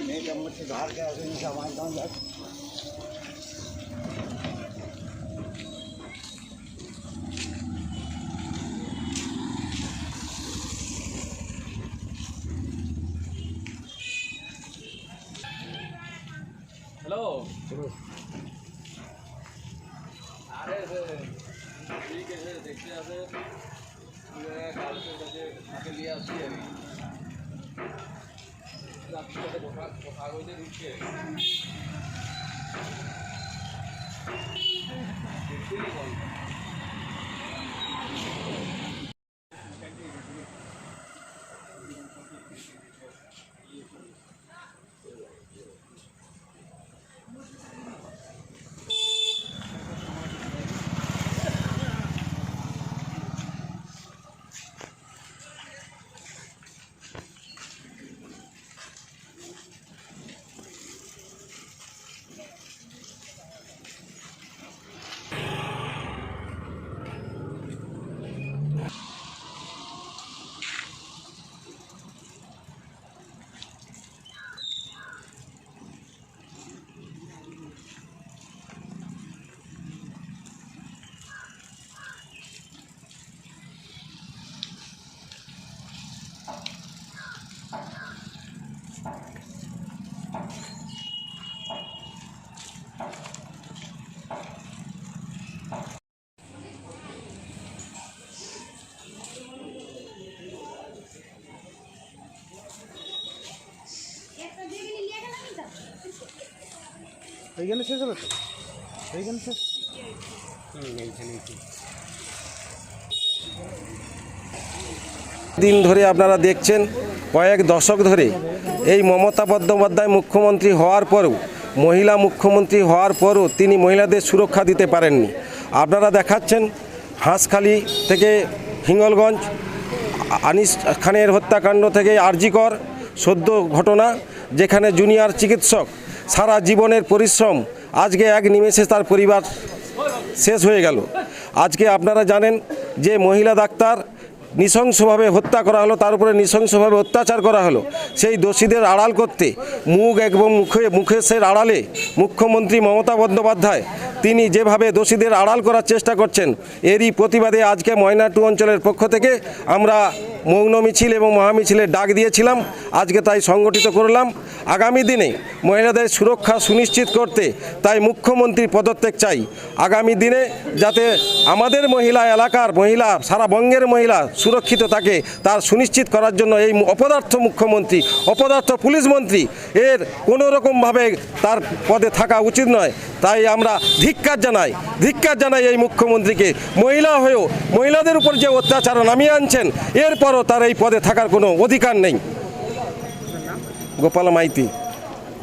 मैं जब मुझसे धार के ऐसे नहीं समाजता हूँ হ্যালো আরে ঠিক আছে, দেখতে আছে কালকের কাছে তাকে নিয়ে আসছি আমি রাত্রির সাথে কথা কথা কইতে দিচ্ছে দেখতেই এইখানে শেষ হলো তো? এইখানে শেষ। দিন ধরে আপনারা দেখছেন কয়েক দশক ধরে এই মমতা বন্দ্যোপাধ্যায় মুখ্যমন্ত্রী হওয়ার পরেও মহিলা মুখ্যমন্ত্রী হওয়ার পরও তিনি মহিলাদের সুরক্ষা দিতে পারেননি। আপনারা দেখাচ্ছেন হাঁসখালি থেকে হিঙ্গলগঞ্জ আনিস খানের হত্যাকাণ্ড থেকে আরজিকর সদ্য ঘটনা যেখানে জুনিয়র চিকিৎসক সারা জীবনের পরিশ্রম, আজকে এক নিমেষে তার পরিবার শেষ হয়ে গেল। আজকে আপনারা জানেন যে মহিলা ডাক্তার নৃশংসভাবে হত্যা করা হলো, তার উপরে নৃশংসভাবে অত্যাচার করা হলো। সেই দোষীদের আড়াল করতে মুখ এবং মুখে, মুখেশের আড়ালে মুখ্যমন্ত্রী মমতা বন্দ্যোপাধ্যায়, তিনি যেভাবে দোষীদের আড়াল করার চেষ্টা করছেন, এরই প্রতিবাদে আজকে ময়নাটু অঞ্চলের পক্ষ থেকে আমরা মৌন মিছিল এবং মহামিছিলের ডাক দিয়েছিলাম। আজকে তাই সংগঠিত করলাম। আগামী দিনে মহিলাদের সুরক্ষা সুনিশ্চিত করতে তাই মুখ্যমন্ত্রী পদত্যাগ চাই। আগামী দিনে যাতে আমাদের মহিলা এলাকার মহিলা, সারা বঙ্গের মহিলা সুরক্ষিত থাকে, তার সুনিশ্চিত করার জন্য এই অপদার্থ মুখ্যমন্ত্রী, অপদার্থ পুলিশ মন্ত্রী, এর কোনো রকমভাবে তার পদে থাকা উচিত নয়। তাই আমরা ধিক্কার জানাই ধিক্কার জানাই এই মুখ্যমন্ত্রীকে। মহিলা হয়েও, মহিলাদের উপর যে অত্যাচার নামিয়ে আনছেন, এরপরও তার এই পদে থাকার কোনো অধিকার নেই। গোপাল মাইতি,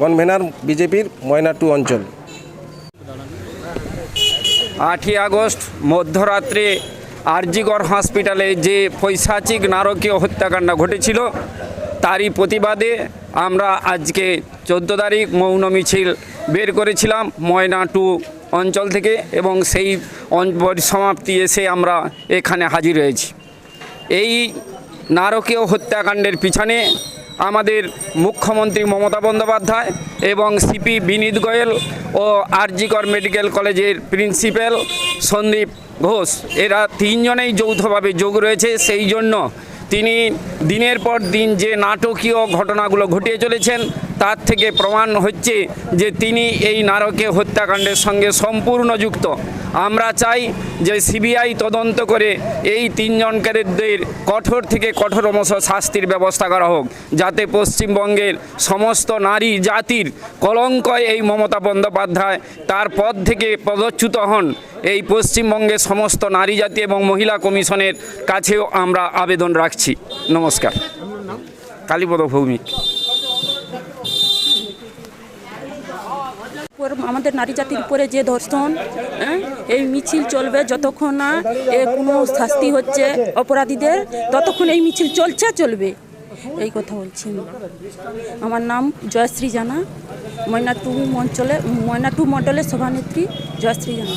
কনভেনার বিজেপির ময়নাটু অঞ্চল। আটই আগস্ট, মধ্যরাত্রে আরজিগড় হসপিটালে যে পৈশাচিক নারকীয় হত্যাকাণ্ড ঘটেছিল, তারই প্রতিবাদে আমরা আজকে চোদ্দ তারিখ মৌন মিছিল বের করেছিলাম ময়নাটু অঞ্চল থেকে এবং সেই পরিসমাপ্তি এসে আমরা এখানে হাজির হয়েছি। এই নারকীয় হত্যাকাণ্ডের পিছনে আমাদের মুখ্যমন্ত্রী মমতা বন্দ্যোপাধ্যায় এবং সিপি বিনীত গোয়েল ও আরজিকর মেডিকেল কলেজের প্রিন্সিপাল সন্দীপ ঘোষ, এরা তিনজনেই যৌথভাবে যোগ রয়েছে, সেই জন্য তিনি দিনের পর দিন যে নাটকীয় ঘটনাগুলো ঘটিয়ে চলেছেন, তার থেকে প্রমাণ হচ্ছে যে তিনি এই নারকীয় হত্যাকাণ্ডের সঙ্গে সম্পূর্ণ যুক্ত। আমরা চাই যে সিবিআই তদন্ত করে এই তিনজনকারীদের কঠোর থেকে কঠোরমশ শাস্তির ব্যবস্থা করা হোক, যাতে পশ্চিমবঙ্গের সমস্ত নারী জাতির কলঙ্ক এই মমতা বন্দ্যোপাধ্যায় তার পদ থেকে পদচ্যুত হন। এই পশ্চিমবঙ্গের সমস্ত নারী জাতি এবং মহিলা কমিশনের কাছেও আমরা আবেদন রাখছি। নমস্কার। কালীপদ ভৌমিক আমাদের নারী জাতির উপরে যে ধর্ষণ হ্যাঁ এই মিছিল চলবে যতক্ষণ না এ কোনো শাস্তি হচ্ছে অপরাধীদের, ততক্ষণ এই মিছিল চলছে, চলবে। এই কথা বলছি আমার নাম জয়শ্রী জানা ময়না টু মঞ্চলে ময়না টু মণ্ডলের সভানেত্রী জয়শ্রী জানা।